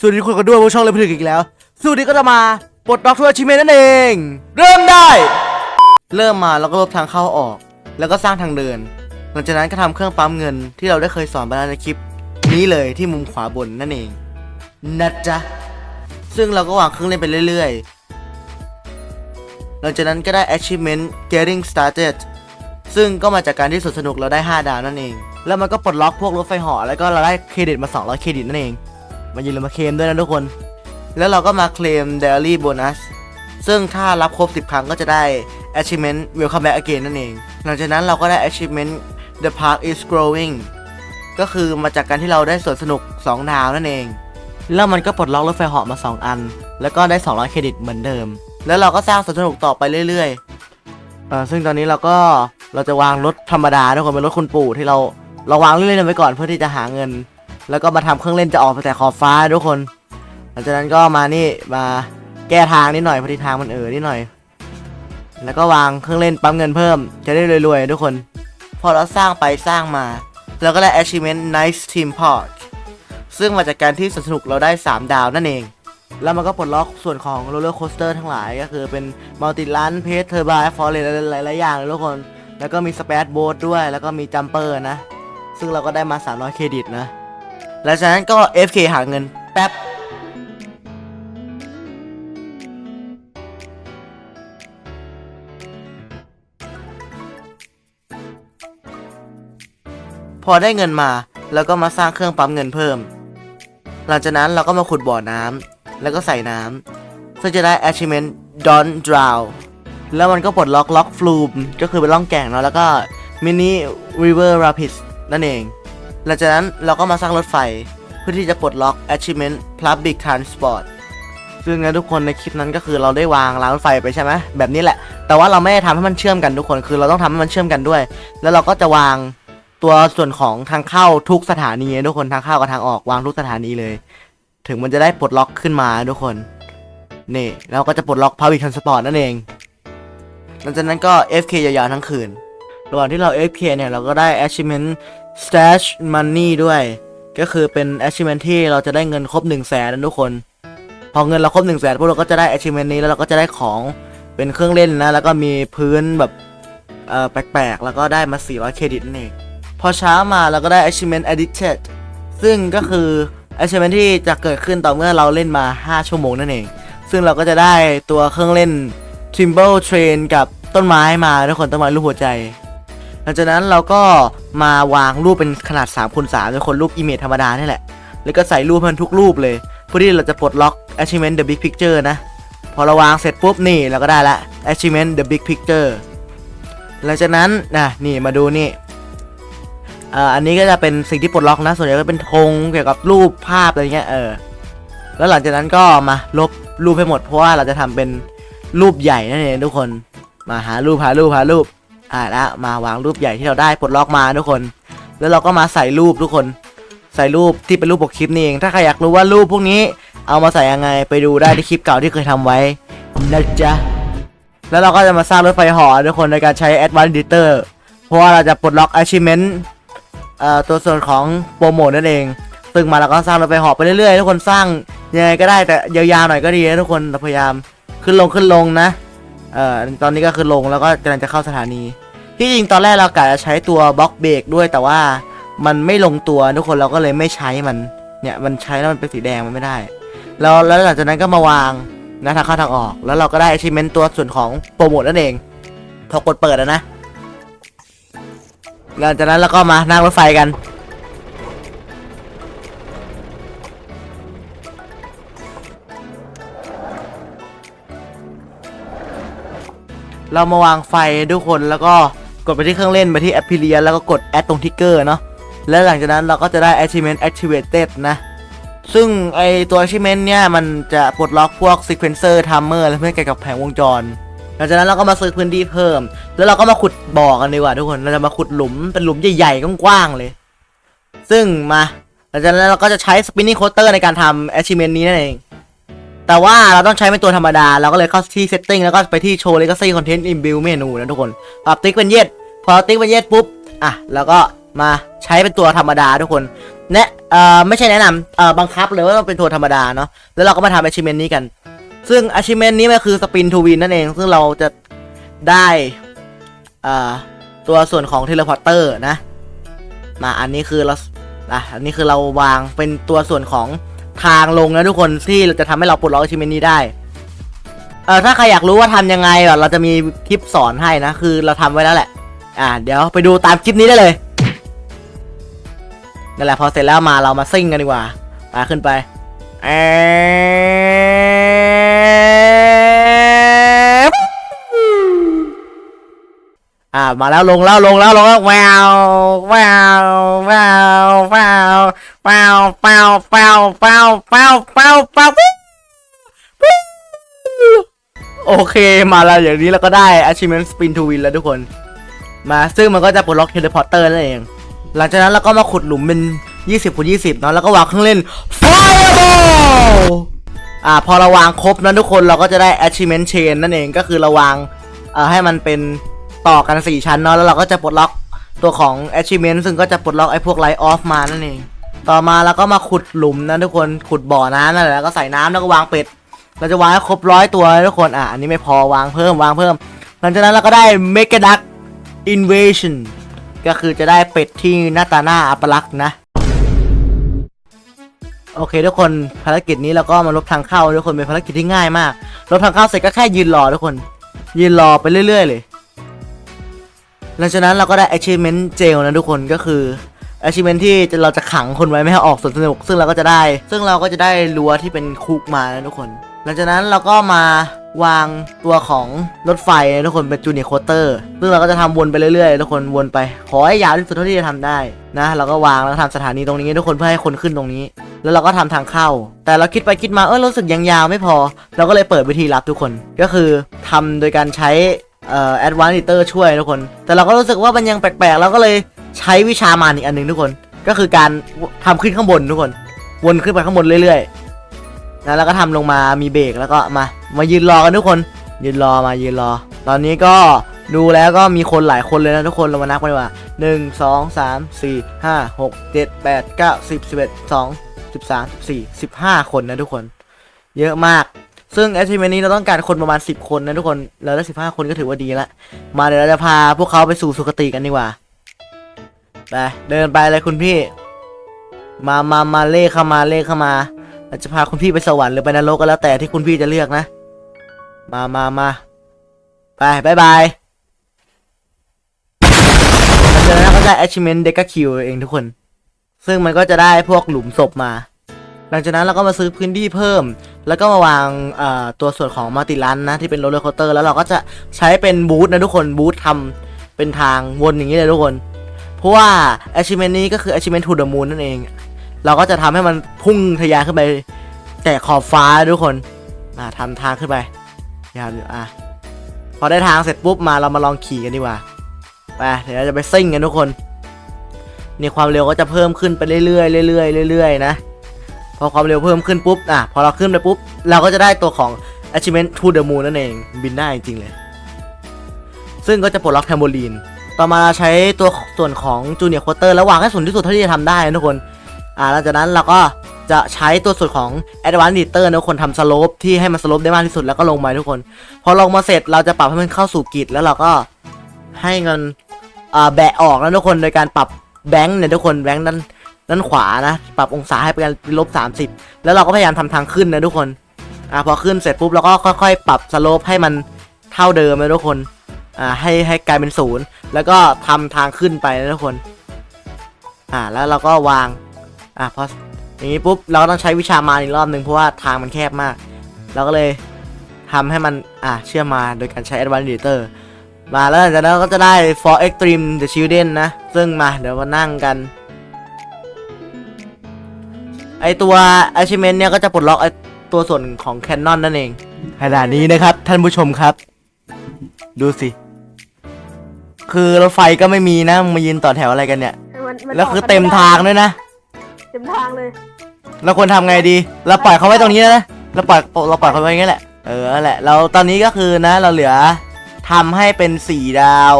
สวัสดีทุกคนกันด้วยพวกช่องเลยผลิตอีกแล้วสวัสดีก็จะมาปลดล็อกทัวร์ชิเมนนั่นเอง เริ่มได้ เริ่มมาแล้วก็ลบทางเข้าออก แล้วก็สร้างทางเดิน หลังจากนั้นก็ทำเครื่องปั๊มเงินที่เราได้เคยสอนไปแล้วในคลิป นี้เลยที่มุมขวาบนนั่นเองนะจ๊ะซึ่งเราก็วางเครื่องเล่นไปเรื่อยๆ หลังจากนั้นก็ได้ achievement getting started ซึ่งก็มาจากการที่สนสนุกเราได้ 5 ดาวนั่นเอง แล้วมันก็ปลดล็อกพวกรถไฟเหาะแล้วก็เราได้เครดิตมา200เครดิตนั่นเอง มายืนมาเคลมด้วยนะทุกคน แล้วเราก็มาเคลม daily bonus ซึ่งถ้ารับครบ 10 ครั้งก็จะได้ achievement welcome back again นั่นเอง หลังจากนั้นเราก็ได้ achievement the park is growing ก็คือมาจากการที่เราได้สวนสนุก 2 ดาวนั่นเอง แล้วมันก็ปลดล็อกรถไฟเหาะมา 2 อัน แล้วก็ได้ 200 เครดิตเหมือนเดิม แล้วเราก็สร้างสวนสนุกต่อไปเรื่อยๆเอ่อซึ่งตอนนี้เราก็เราจะวางรถธรรมดาทุกคนเป็นรถคุณปู่ที่เราเราวางเล่นๆไว้ก่อนเพื่อที่จะหาเงิน แล้วก็มาทำเครื่องเล่นจะออกไปแต่ขอบฟ้าทุกคน หลังจากนั้นก็มานี่มาแก้ทางนิดหน่อยพราะที่ทางมันเออนิดหน่อย แล้วก็วางเครื่องเล่นปั๊มเงินเพิ่ม จะได้รวยๆทุกคน พอเราสร้างไปสร้างมาเราก็ได้ achievement nice team park ซึ่งมาจากการที่สนุกเราได้ 3 ดาวนั่นเอง แล้วมันก็ปลดล็อกส่วนของ roller coaster ทั้งหลายก็คือเป็น multi run pace turbine forest หลายๆอย่างเลยทุกคน แล้วก็มี speed boat ด้วย แล้วก็มี jumper นะ ซึ่งเราก็ได้มา 300 เครดิตนะ หลังจากนั้นก็ FK หาเงินแป๊บพอได้เงินมาแล้วก็มาสร้างเครื่องปั๊มเงินเพิ่ม หลังจากนั้นเราก็มาขุดบ่อน้ำแล้วก็ใส่น้ำซึ่งจะได้ achievement don't drown แล้วมันก็ปลดล็อกล็อกฟลูมก็คือเป็นร่องแก่งเนาะแล้วก็ mini river rapids นั่นเอง หลังจากนั้นเราก็มาสร้างรถไฟเพื่อที่จะปลดล็อก achievement public transport ซึ่งนะทุกคนในคลิปนั้นก็คือเราได้วางรางรถไฟไปใช่ไหมแบบนี้แหละ แต่ว่าเราไม่ได้ทำให้มันเชื่อมกันทุกคนคือเราต้องทำให้มันเชื่อมกันด้วย แล้วเราก็จะวางตัวส่วนของทางเข้าทุกสถานีนะทุกคนทางเข้ากับทางออกวางทุกสถานีเลย ถึงมันจะได้ปลดล็อกขึ้นมาทุกคนนี่เราก็จะปลดล็อก public transport นั่นเองหลังจากนั้นก็ FK ยาวๆทั้งคืนระหว่างที่เรา FK เนี่ยเราก็ได้ achievement stash money ด้วย ก็คือเป็น achievement ที่เราจะได้เงินครบ1 0 0 0 0แสนนะทุกคน พอเงินเราครบ1 0 0 0 0แสนพวกเราก็จะได้ achievement นี้แล้วเราก็จะได้ของเป็นเครื่องเล่นนะ แล้วก็มีพื้นแบบเอ่อแปลกๆ แล้วก็ได้มา 400 เครดิตนั่นเองพอช้ามาเราก็ได้ achievement addicted ซึ่งก็คือ achievement ที่จะเกิดขึ้นต่อเมื่อเราเล่นมา 5 ชั่วโมงนั่นเอง ซึ่งเราก็จะได้ตัวเครื่องเล่น Timber Train กับต้นไม้มาทุกคนต้นไม้รูปหัวใจ ลังจากนั้นเราก็มาวางรูปเป็นขนาด3คูณ3เป็นคนรูปอิเมจธรรมดานี่แหละ แล้วก็ใส่รูปมันทุกรูปเลยเพื่อที่เราจะปลดล็อก achievement the big picture นะ พอเราวางเสร็จปุ๊บนี่เราก็ได้ละ achievement the big picture หลังจากนั้นนะนี่มาดูนี่อ่อันนี้ก็จะเป็นสิ่งที่ปลดล็อกนะ ส่วนใหญ่ก็เป็นธงเกี่ยวกับรูปภาพอะไรเงี้ยเออแล้วหลังจากนั้นก็มาลบรูปให้หมดเพราะว่าเราจะทำเป็นรูปใหญ่นั่นเองทุกคนมาหารูปหารูปหารูป อ่าแล้วมาวางรูปใหญ่ที่เราได้ปลดล็อกมาทุกคน แล้วเราก็มาใส่รูปทุกคน ใส่รูปที่เป็นรูปปกคลิปนี่เอง ถ้าใครอยากรู้ว่ารูปพวกนี้ เอามาใส่ยังไงไปดูได้ที่คลิปเก่าที่เคยทำไว้นะจ๊ะแล้วเราก็จะมาสร้างรถไฟหอทุกคนในการใช้ Advanced Editor เพราะว่าเราจะปลดล็อก Achievement เอ่อตัวส่วนของโปรโมทนั่นเอง ซึ่งมาเราก็สร้างรถไฟหอไปเรื่อยๆ ทุกคนสร้างยังไงก็ได้แต่ยาวๆหน่อยก็ดีนะทุกคนเราพยายามขึ้นลงขึ้นลงนะ เอ่อตอนนี้ก็คือลงแล้วก็กำลังจะเข้าสถานี ที่จริงตอนแรกเรากะจะใช้ตัวบล็อกเบรกด้วยแต่ว่ามันไม่ลงตัวทุกคนเราก็เลยไม่ใช้มันเนี่ยมันใช้แล้วมันเป็นสีแดงมันไม่ได้ แล้วแล้วหลังจากนั้นก็มาวางนะทางเข้าทางออก แล้วเราก็ได้ achievement ตัวส่วนของโปรโมทนั่นเองพอกดเปิดแล้วนะหลังจากนั้นเราก็มานั่งรถไฟกัน เรามาวางไฟทุกคนแล้วก็กดไปที่เครื่องเล่นไปที่ a p p l i a n แล้วก็กด add ตรงทิกเกอร์เนาะแล้วหลังจากนั้นเราก็จะได้ achievement activated นะ ซึ่งไอตัว achievement เนี่ย มันจะปลดล็อกพวก sequencer timer อะไรเพื่อเกี่ยวกับแผงวงจร หลังจากนั้นเราก็มาซื้อพื้นที่เพิ่ม แล้วเราก็มาขุดบ่อกันดีกว่าทุกคน เราจะมาขุดหลุมเป็นหลุมใหญ่ๆกว้างๆเลย ซึ่งมา หลังจากนั้นเราก็จะใช้ spinning coaster ในการทำ achievement นี้นั่นเอง แต่ว่าเราต้องใช้เป็นตัวธรรมดา เราก็เลยเข้าที่ setting แล้วก็ไปที่ show legacy content in build menu นะทุกคนปรับติ๊กเป็นเย็ดพอติ๊กเป็นเย็ดปุ๊บ อะ แล้วก็มาใช้เป็นตัวธรรมดาทุกคนแนะเอ่อไม่ใช่แนะนำเอ่อบังคับเลยว่าต้องเป็นทัวธรรมดาเนาะแล้วเราก็มาทำ achievement นี้กัน ซึ่ง achievement นี้มันคือ spin to win นั่นเอง ซึ่งเราจะได้เอ่อตัวส่วนของ teleporter นะมาอันนี้คือเราอะอันนี้คือเราวางเป็นตัวส่วนของ ทางลงนะทุกคนที่จะทำให้เราปลดล็อก achievement นี้ได้เออถ้าใครอยากรู้ว่าทำยังไงอะเราจะมีคลิปสอนให้นะ คือเราทำไว้แล้วแหละ อ่า เดี๋ยวไปดูตามคลิปนี้ได้เลยนั่นแหละพอเสร็จแล้วมาเรามาซิ่งกันดีกว่าไปขึ้นไปแอบอ่ามาแล้วลงแล้วลงแล้วลงแล้วแววแววแววแวว แววแววแววแววแววแววแววโอเคมาแล้วอย่างนี้เราก็ได้ achievement spin to win แล้วทุกคน มาซึ่งมันก็จะปลดล็อก teleporter นั่นเอง หลังจากนั้นเราก็มาขุดหลุมเป็น 20คูณ20เนาะแล้วก็วางเครื่องเล่น fireball อ่าพอเราวางครบนะทุกคนเราก็จะได้ achievement chain นั่นเองก็คือเราวางเอ่อให้มันเป็นต่อกัน 4 ชั้นเนาะแล้วเราก็จะปลดล็อกตัวของ achievement ซึ่งก็จะปลดล็อกไอ้พวก light off มานั่นเอง ต่อมาเราก็มาขุดหลุมนะทุกคนขุดบ่อน้ำนั่นแหละแล้วก็ใส่น้ำแล้วก็วางเป็ด เราจะวางให้ครบร้อยตัวนะทุกคนอะอันนี้ไม่พอวางเพิ่มวางเพิ่ม หลังจากนั้นเราก็ได้ m e g a d u c k Invasion ก็คือจะได้เป็ดที่หน้าตาหน้าอัปลักษณ์นะ โอเคทุกคนภารกิจนี้เราก็มาลบทางเข้าทุกคนเป็นภารกิจที่ง่ายมากลบทางเข้าเสร็จก็แค่ยืนรอทุกคน ยืนรอไปเรื่อย ๆ เลย หลังจากนั้นเราก็ได้ achievement jail นะทุกคนก็คือ achievement ที่เราจะขังคนไว้ไม่ให้ออกสวนสนุก ซึ่งเราก็จะได้ ซึ่งเราก็จะได้รั้วที่เป็นคุกมานะทุกคน หลังจากนั้นเราก็มาวางตัวของรถไฟนะทุกคนเป็นจูเนียร์โคเตอร์ซึ่งเราก็จะทำวนไปเรื่อยๆทุกคนวนไปขอให้ยาวที่สุดเท่าที่จะทำได้นะเราก็วางแล้วทำสถานีตรงนี้ทุกคนเพื่อให้คนขึ้นตรงนี้ แล้วเราก็ทำทางเข้า แต่เราคิดไปคิดมาเออรู้สึกยังยาวไม่พอ เราก็เลยเปิดวิธีลับทุกคนก็คือทำโดยการใช้เอ่อ advanced editor ช่วยทุกคน แต่เราก็รู้สึกว่ามันยังแปลกๆเราก็เลย ใช้วิชามานอีกอันหนึ่งทุกคน ก็คือการทำขึ้นข้างบนทุกคน วนขึ้นไปข้างบนเรื่อยๆนะแล้วก็ทำลงมามีเบรกแล้วก็มา มายืนรอกันทุกคน ยืนรอมายืนรอ ตอนนี้ก็ดูแล้วก็มีคนหลายคนเลยนะทุกคนเรามานับกันดีกว่าหนึ่งสองสามสี่ห้าหกเจ็ดแปดเก้าสิบสิบเอ็ดสองสิบสามสิบสี่สิบห้าคนนะทุกคน เยอะมากซึ่ง achievement นี้เราต้องการคนประมาณ 10 คนนะทุกคน เราได้ 15 คนก็ถือว่าดีละ มาเดี๋ยวเราจะพาพวกเขาไปสู่สุคติกันดีกว่า ไปเดินไปเลยคุณพี่ มามามาเลขเข้ามาเลขเข้ามาเราจะพาคุณพี่ไปสวรรค์หรือไปนรกก็แล้วแต่ที่คุณพี่จะเลือกนะ มามามาไปบายบายหลังจากนั้นก็ได้ achievement d e c a q เองทุกคน ซึ่งมันก็จะได้พวกหลุมศพมา หลังจากนั้นเราก็มาซื้อพื้นที่เพิ่ม แล้วก็มาวางตัวส่วนของมัลติลันนะที่เป็นโรลเลอร์โคสเตอร์แล้วเราก็จะใช้เป็นบูธนะทุกคนบูธทำเป็นทางวนอย่างนี้เลยทุกคน เพราะว่า achievement นี้ก็คือ achievement to the moon นั่นเอง เราก็จะทำให้มันพุ่งทะยานขึ้นไป แต่ขอบฟ้าทุกคนอ่าทำทางขึ้นไปยาวอยู่อะพอได้ทางเสร็จปุ๊บมาเรามาลองขี่กันดีกว่าไปเดี๋ยวเราจะไปซิ่งกันทุกคนนี่ความเร็วก็จะเพิ่มขึ้นไปเรื่อยๆเรื่อยๆเรื่อยๆนะพอความเร็วเพิ่มขึ้นปุ๊บอะพอเราขึ้นไปปุ๊บเราก็จะได้ตัวของ achievement to the moon นั่นเองบินได้จริงเลย ซึ่งก็จะปลดล็อกแทมโบลีน ต่อมาใช้ตัวส่วนของ junior quarter แล้ววางให้สูงที่สุดเท่าที่จะทำได้นะทุกคนอ่าหลังจากนั้นเราก็จะใช้ตัวส่วนของ advanced editor นะทุกคนทำสโลปที่ให้มันสโลปได้มากที่สุดแล้วก็ลงมาทุกคน พอลงมาเสร็จเราจะปรับให้มันเข้าสู่กริดแล้วเราก็ให้เงินอ่าแบะออกนะทุกคนโดยการปรับแบงค์เนี่ยทุกคนแบงค์นั้นด้านขวานะ ปรับองศาให้เป็นลบ30แล้วเราก็พยายามทำทางขึ้นนะทุกคนอ่าพอขึ้นเสร็จปุ๊บเราก็ค่อยๆ ปรับสโลปให้มันเท่าเดิมนะทุกคน อ่าให้ให้กลายเป็นศูนย์แล้วก็ทำทางขึ้นไปนะทุกคน อ่าแล้วเราก็วาง อ่าพออย่างนี้ปุ๊บเราก็ต้องใช้วิชามาอีกรอบหนึ่งเพราะว่าทางมันแคบมาก เราก็เลยทำให้มันอ่าเชื่อมมาโดยการใช้ Advanced Editor มาแล้วหลังจากนั้นเราก็จะได้ For Extreme The Children นะ ซึ่งมาเดี๋ยวมานั่งกัน ไอตัว achievement เนี่ยก็จะปลดล็อกไอตัวส่วนของ Canon นั่นเองขณะนี้นะครับท่านผู้ชมครับ ดูสิ คือรถไฟก็ไม่มีนะมึงมายืนต่อแถวอะไรกันเนี่ย มันมันแล้วคือต่กันเต็มไได้ทางด้วยนะ เต็มทางเลย เราควรทำไงดี เราปล่อยเขาไว้ตรงนี้นะ เราปล่อยเราปล่อยเขาไว้อย่างนี้แหละ เออนั่นแหละ เราตอนนี้ก็คือนะ เราเหลือทำให้เป็นสี่ดาว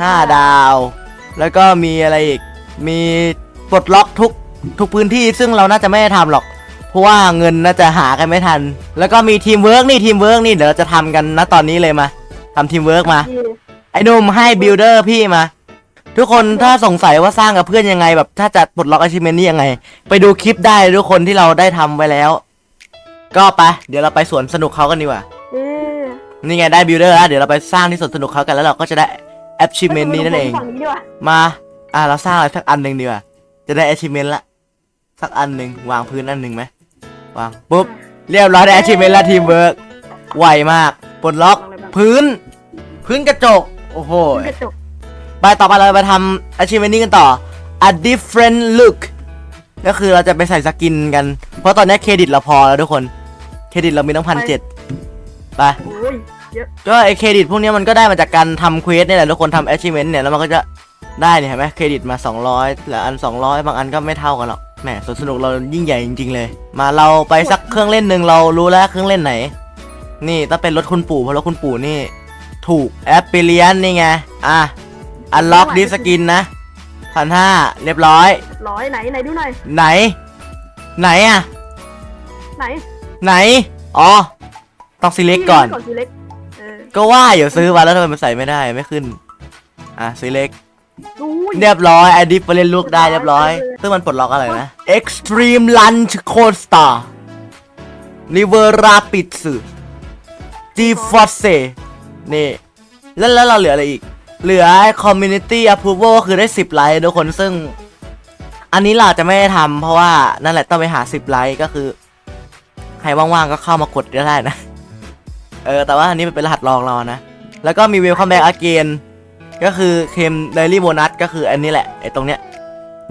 ห้าดาว แล้วก็มีอะไรอีก มีปลดล็อกทุกทุกพื้นที่ซึ่งเราน่าจะไม่ได้ทำหรอก เพราะว่าเงินน่าจะหากันไม่ทัน แล้วก็มีทีมเวิร์กนี่ทีมเวิร์กนี่เดี๋ยวเราจะทำกันนะตอนนี้เลยมาทำทีมเวิร์กมาดี ไอ้หนุ่มให้บิลดเออร์พี่มา ทุกคนถ้าสงสัยว่าสร้างกับเพื่อนยังไงแบบ ถ้าจะปลดล็อก achievement นี่ยังไง ไปดูคลิปได้ทุกคนที่เราได้ทำไว้แล้ว ก็ไป เดี๋ยวเราไปสวนสนุกเขากันดีกว่าเอ๊ะนี่ไงได้บิลดเออร์แล้วเดี๋ยวเราไปสร้างที่สวนสนุกเขากันแล้วเราก็จะได้ achievement นี้นั่นเอง ฝั่งนี้ดีกว่ามา อะเราสร้างอะไรสักอันหนึ่งดีกว่า จะได้ achievement ละ สักอันหนึ่งวางพื้นอันหนึ่งไหมวางปุ๊บเรียบร้อยได้ achievement ละทีมเวิร์กไวมากปลดล็อกพื้น พื้นกระจก โอ้โหกระจกไปต่อไปเราไปทำ achievement นี้กันต่อ a different look ก็คือเราจะไปใส่สกินกัน เพราะตอนนี้เครดิตเราพอแล้วทุกคน เครดิตเรามีตั้งพันเจ็ดไป โอ้ยเยอะก็ไอเครดิตพวกเนี้ยมันก็ได้มาจากการทำเควสเนี่ยแหละทุกคนทำ achievement เนี่ยแล้วมันก็จะได้เนี่ยเห็นไหมเครดิตมา 200เหลืออัน 200 บางอันก็ไม่เท่ากันหรอกแหมสวนสนุกเรายิ่งใหญ่จริง ๆ เลย มาเราไปสักเครื่องเล่นหนึ่งเรารู้แล้วเครื่องเล่นไหน นี่ต้องเป็นรถคุณปู่เพราะรถคุณปู่นี่ ถูกแอปเปิเลียนนี่ไง อะ อันล็อกดิสกินนะพันห้าเรียบร้อย ร้อยไหนไหนดูหน่อย ไหน ไหนอะ ไหน ไหน อ๋อ ต้องซีเล็กก่อนก่อนซีเล็กเออก็ว่าอยู่ซื้อมาแล้วทำไมมันใส่ไม่ได้ไม่ขึ้น อะซีเล็กดูเรียบร้อยไอดิฟเล่นลูกได้เรียบร้อย ซึ่งมันปลดล็อกอะไรนะ Extreme Lunch Coaster River Rapids G Force นี่ แล้วแล้วเราเหลืออะไรอีก เหลือ Community Approval ก็คือได้ 10 ไลค์ทุกคนซึ่ง อันนี้เราจะไม่ได้ทำเพราะว่านั่นแหละต้องไปหา 10 ไลค์ก็คือ ใครว่างๆก็เข้ามากดก็ได้นะ เออ แต่ว่าอันนี้เป็นรหัสรองเรานะ แล้วก็มี Welcome Back Again ก็คือเคมเดลี่โบนัสก็คืออันนี้แหละไอ้ตรงเนี้ย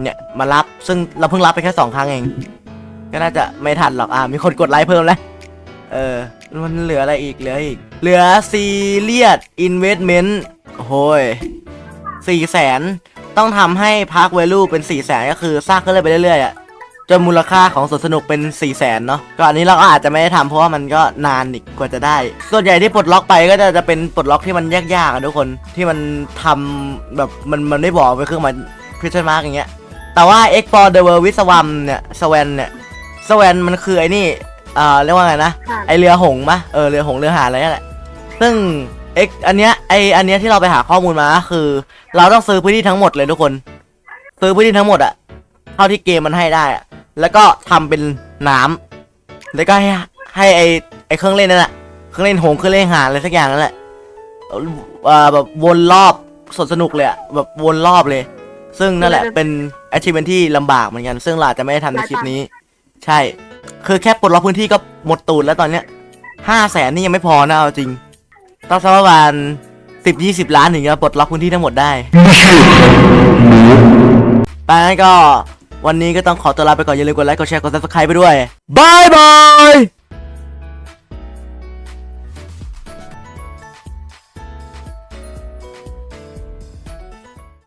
เนี่ยมารับซึ่งเราเพิ่งรับไปแค่สองครั้งเอง ก็น่าจะไม่ทันหรอกอะมีคนกดไลค์เพิ่มแล้ว เออ มันเหลืออะไรอีกเหลืออีก เหลือซีเรียสอินเวสเมนต์โอ้ยสี่แสนต้องทำให้พาร์คเวลูเป็นสี่แสนก็คือสร้างขึ้นเลยไปเรื่อยๆอะจนมูลค่าของสวนสนุกเป็น4ี่แสนเนาะก็อันนี้เราก็อาจจะไม่ได้ทำเพราะว่ามันก็นานอีกกว่าจะได้ ส่วนใหญ่ที่ปลดล็อกไปก็จะจะเป็นปลดล็อกที่มันยากๆอะทุกคนที่มันทำแบบมันมันไม่บอกไปเครื่องมันพิชมาร์กอย่างเงี้ยแต่ว่า Explore the World with Swam เนี่ยสว n เนี่ยสว n มันคือไอ้นี่เอ่อเรียกว่าไงนะผ่านไอเรือหงส์ปะเออเรือหงส์เรือหาอะไรนั่นแหละ ซึ่งเอ็กอันเนี้ยไออันเนี้ยที่เราไปหาข้อมูลมาก็คือ เราต้องซื้อพื้นที่ทั้งหมดเลยทุกคน ซื้อพื้นที่ทั้งหมดอะเท่าที่เกมมันให้ได้อะแล้วก็ทำเป็นน้ำแล้วก็ให้ให้ไอไอเครื่องเล่นนั่นแหละเครื่องเล่นหงส์เครื่องเล่นหาอะไรสักอย่างนั่นแหละเอ่อแบบวนรอบสวนสนุกเลยอะแบบวนรอบเลย ซึ่งนั่นแหละเป็น achievement ที่ลำบากเหมือนกัน ซึ่งเราอาจจะไม่ได้ทำในคลิปนี้ ใช่ คือแค่ปลดล็อกพื้นที่ก็หมดตูดแล้วตอนเนี้ยห้าแสนนี่ยังไม่พอนะเอาจริง ต้องสักประมาณสิบยี่สิบล้านถึงจะปลดล็อกพื้นที่ทั้งหมดได้ไปงั้นก็วันนี้ก็ต้องขอตัวลาไปก่อนอย่าลืมกดไลค์กดแชร์กด subscribe ไปด้วยบายบาย